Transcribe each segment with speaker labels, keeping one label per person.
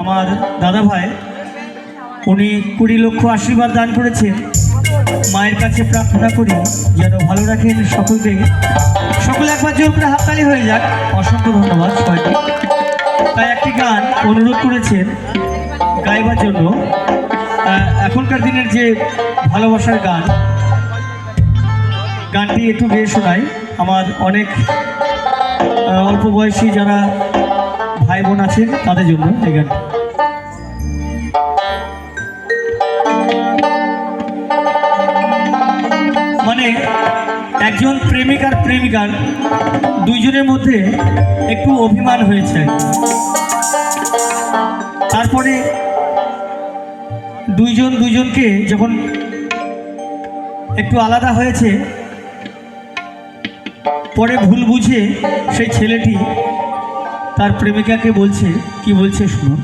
Speaker 1: আমার দাদা ভাই, উনি কুড়ি লক্ষ আশীর্বাদ দান করেছেন। মায়ের কাছে প্রার্থনা করি, যেন ভালো রাখেন সকলকে। সকলে একবার জোর করে হাততালি হয়ে যাক। অসংখ্য ধন্যবাদ সবাইকে। তাই একটি গান অনুরোধ করেছেন গাইবার জন্য। এখনকার দিনের যে ভালোবাসার গান, গানটি একটু গেয়ে শোনাই। আমার অনেক অল্প বয়সী যারা ভাই বোন আছেন, তাদের জন্য এই গানটি। মানে একজন প্রেমিক আর প্রেমিকার দুইজনের মধ্যে একটু অভিমান হয়েছে। তারপরে দুইজন দুইজনকে যখন একটু আলাদা হয়েছে, পরে ভুল বুঝে সেই ছেলেটি তার প্রেমিকাকে বলছে, কি বলছে শুনুন।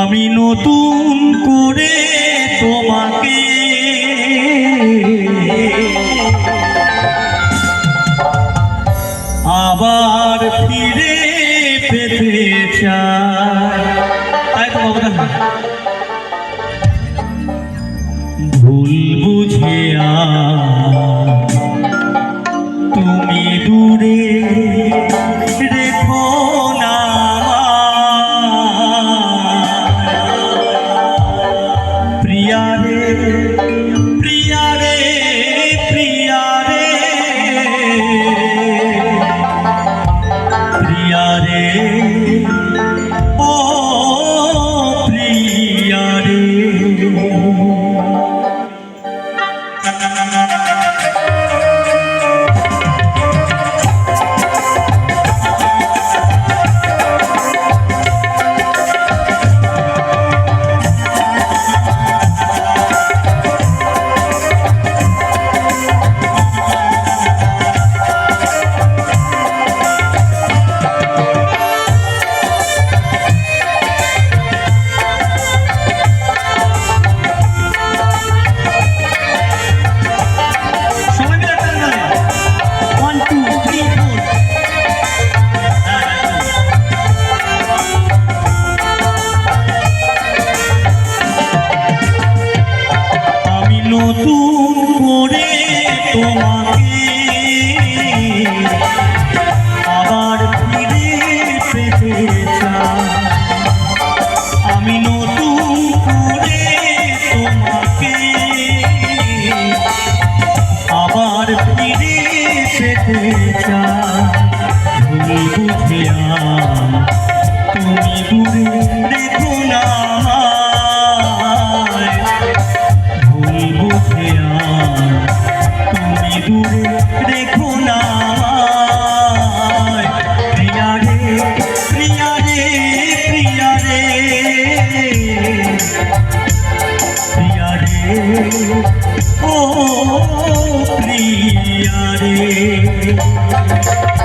Speaker 1: আমি নতুন করে তোমাকে। আবার ফিরে পেতে চাই। ভুল বুঝে তুমি দূরে আমি নতুন Thank you.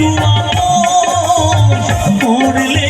Speaker 1: আপোষ করলে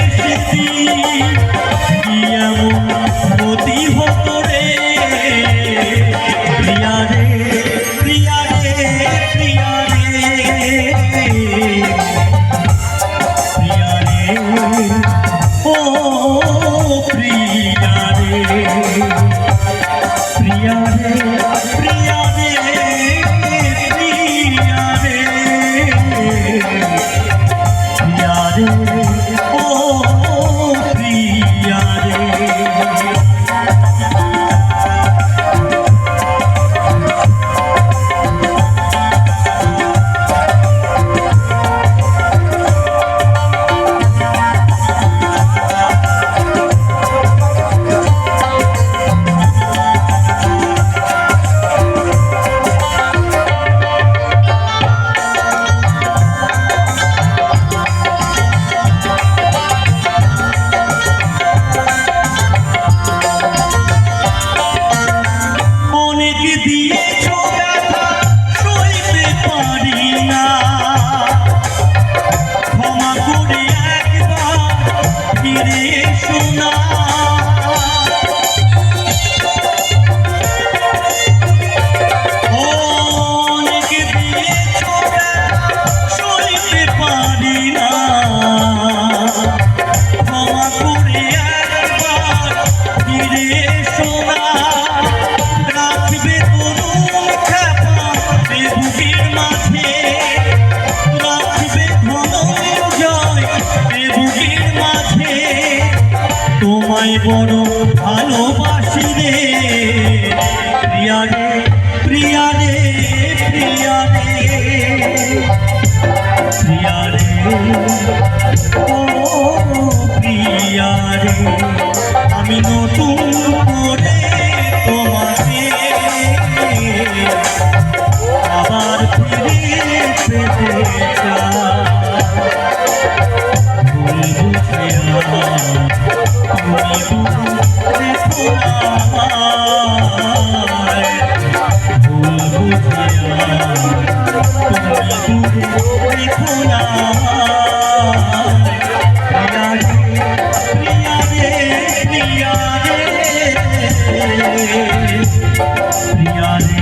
Speaker 1: Metro. বড় ভালোবাসি রে। প্রিয়া রে প্রিয়া রে প্রিয়া রে প্রিয়া রে